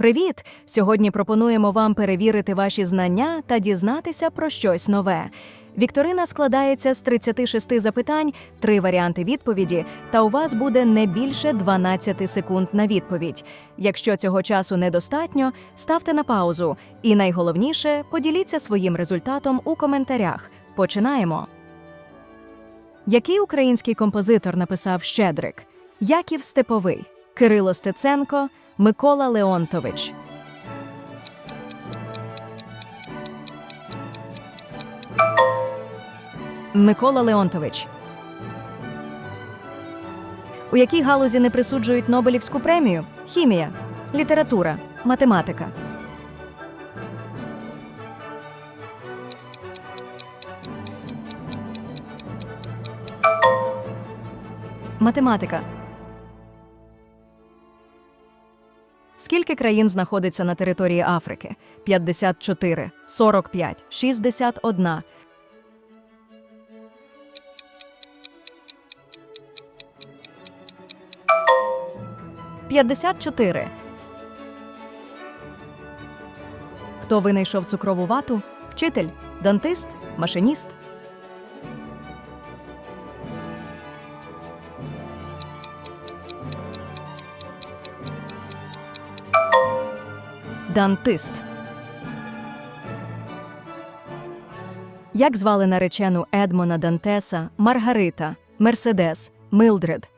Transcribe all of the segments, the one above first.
Привіт! Сьогодні пропонуємо вам перевірити ваші знання та дізнатися про щось нове. Вікторина складається з 36 запитань, три варіанти відповіді, та у вас буде не більше 12 секунд на відповідь. Якщо цього часу недостатньо, ставте на паузу. І найголовніше поділіться своїм результатом у коментарях. Починаємо. Який український композитор написав Щедрик? Яків Степовий, Кирило Стеценко, Микола Леонтович. Микола Леонтович. У якій галузі не присуджують Нобелівську премію? Хімія, література, математика. Математика. Скільки країн знаходиться на території Африки? 54, 45, 61. П'ятдесят чотири. Хто винайшов цукрову вату? Вчитель, дантист, машиніст. Дантист. Як звали наречену Едмона Дантеса, Маргарита, Мерседес, Милдред?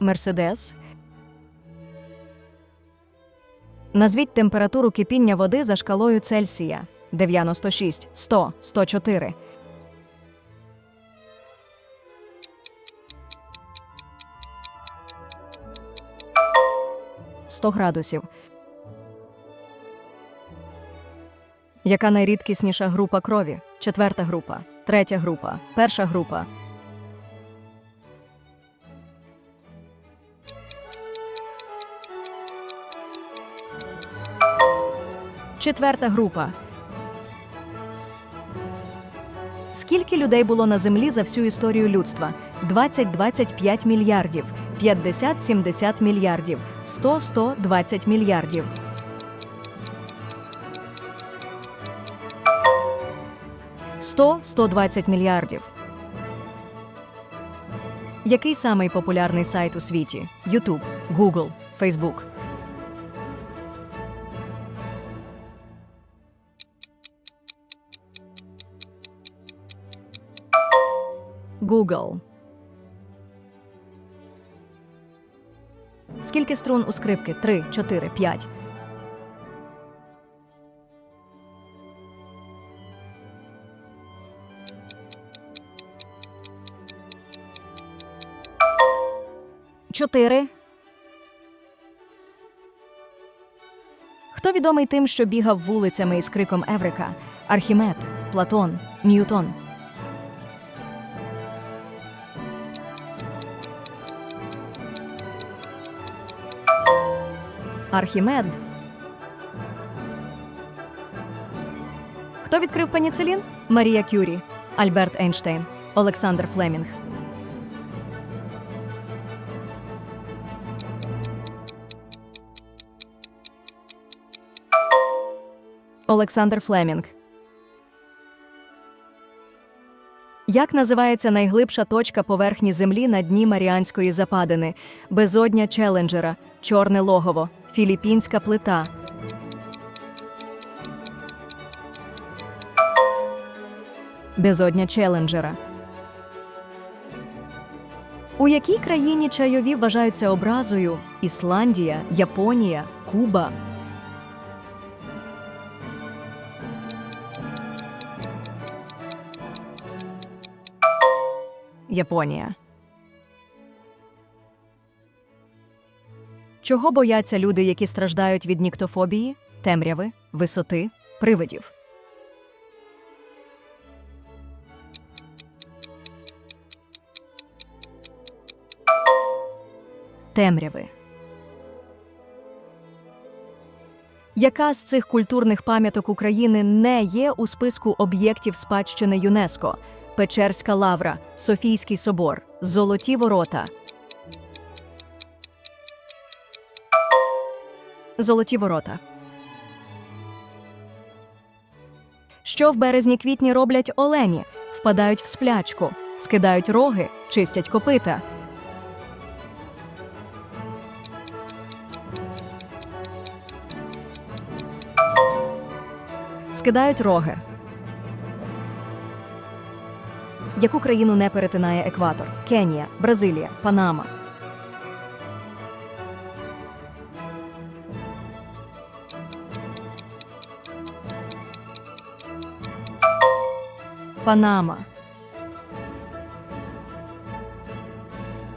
Мерседес. Назвіть температуру кипіння води за шкалою Цельсія 96, 100, 104. 100 градусів. Яка найрідкісніша група крові? Четверта група, третя група, перша група. Четверта група. Скільки людей було на землі за всю історію людства? 20-25 мільярдів, 50-70 мільярдів, 100-120 мільярдів. Сто 120 мільярдів. Який самий популярний сайт у світі? YouTube, Google, Facebook. Google. Скільки струн у скрипки? Три, чотири, п'ять. Чотири. Хто відомий тим, що бігав вулицями із криком Еврика? Архімед, Платон, Ньютон. Архімед. Хто відкрив пеніцилін? Марія Кюрі, Альберт Ейнштейн, Олександр Флемінг. Олександр Флемінг. Як називається найглибша точка поверхні Землі на дні Маріанської западини? Безодня Челенджера, Чорне логово, Філіппінська плита. Безодня Челенджера. У якій країні чайові вважаються образою? Ісландія, Японія, Куба. Японія. Чого бояться люди, які страждають від ніктофобії, темряви, висоти, привидів? Темряви. Яка з цих культурних пам'яток України не є у списку об'єктів спадщини ЮНЕСКО? Печерська лавра, Софійський собор, Золоті ворота. Золоті ворота. Що в березні-квітні роблять олені? Впадають в сплячку, скидають роги, чистять копита. Скидають роги. Яку країну не перетинає екватор? Кенія, Бразилія, Панама. Панама.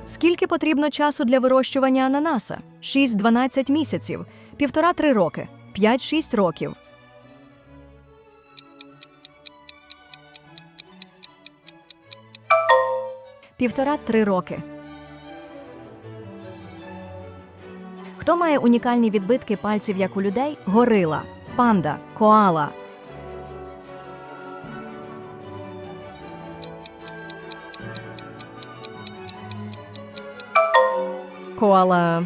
Скільки потрібно часу для вирощування ананаса? 6-12 місяців, півтора-три роки, 5-6 років. Півтора-три роки. Хто має унікальні відбитки пальців як у людей? Горила, панда, коала. Коала.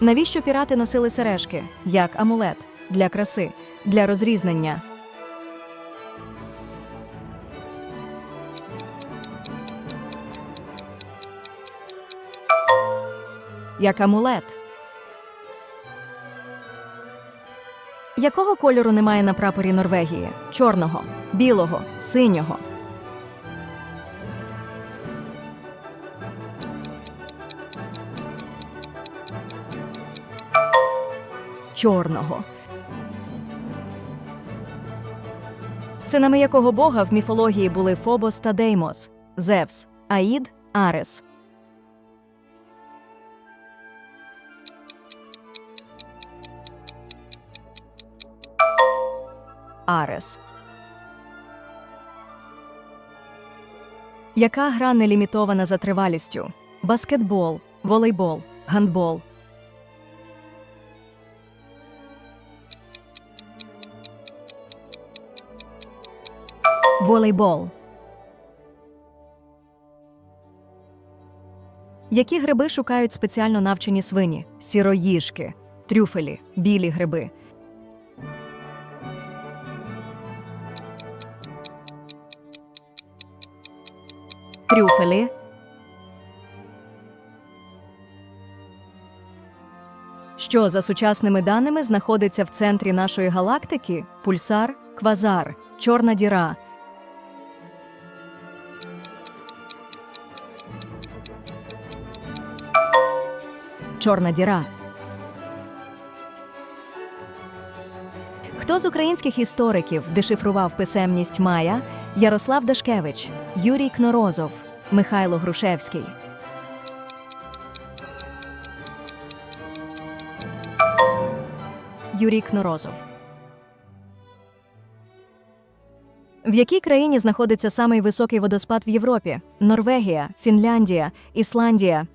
Навіщо пірати носили сережки? Як амулет для краси, для розрізнення. Як амулет. Якого кольору немає на прапорі Норвегії? Чорного, білого, синього. Чорного. Синами якого бога в міфології були Фобос та Деймос, Зевс, Аїд, Арес. Арес. Яка гра не лімітована за тривалістю? Баскетбол, волейбол, гандбол. Волейбол. Які гриби шукають спеціально навчені свині? Сіроїжки, трюфелі, білі гриби. Трюфелі. Що за сучасними даними знаходиться в центрі нашої галактики? Пульсар, квазар, чорна діра. Чорна діра. Хто з українських істориків дешифрував писемність Майя? Ярослав Дашкевич, Юрій Кнорозов, Михайло Грушевський. Юрій Кнорозов. В якій країні знаходиться самий високий водоспад в Європі? Норвегія, Фінляндія, Ісландія.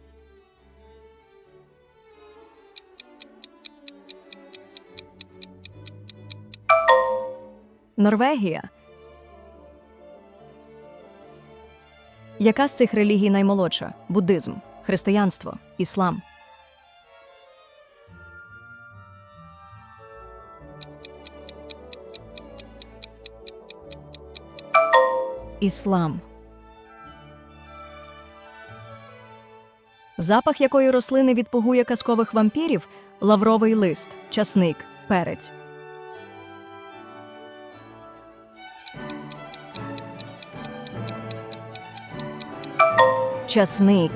Норвегія. Яка з цих релігій наймолодша? Буддизм, християнство, іслам. Іслам. Запах якої рослини відпугує казкових вампірів лавровий лист, часник, перець. Часник.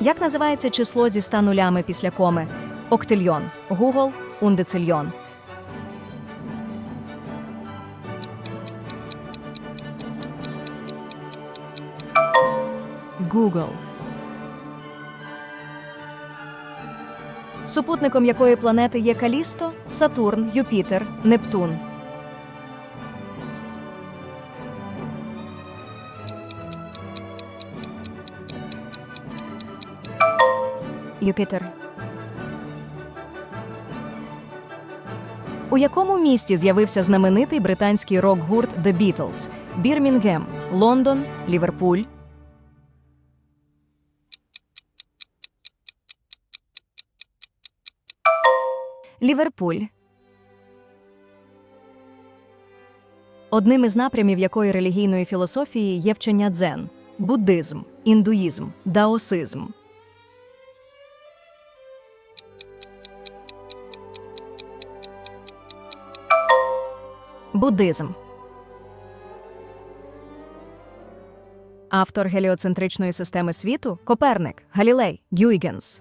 Як називається число зі ста нулями після коми? Октильйон. Гугл. Ундецильйон. Google. Супутником якої планети є Калісто, Сатурн, Юпітер, Нептун. Юпітер. У якому місті з'явився знаменитий британський рок-гурт The Beatles? Бірмінгем, Лондон, Ліверпуль. Ліверпуль. Одним із напрямів якої релігійної філософії є вчення дзен буддизм, індуїзм, даосизм. Буддизм. Автор геліоцентричної системи світу Коперник, Галілей, Гюйгенс.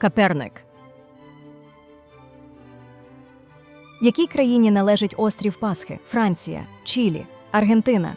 Коперник. Якій країні належить острів Пасхи? Франція, Чилі, Аргентина,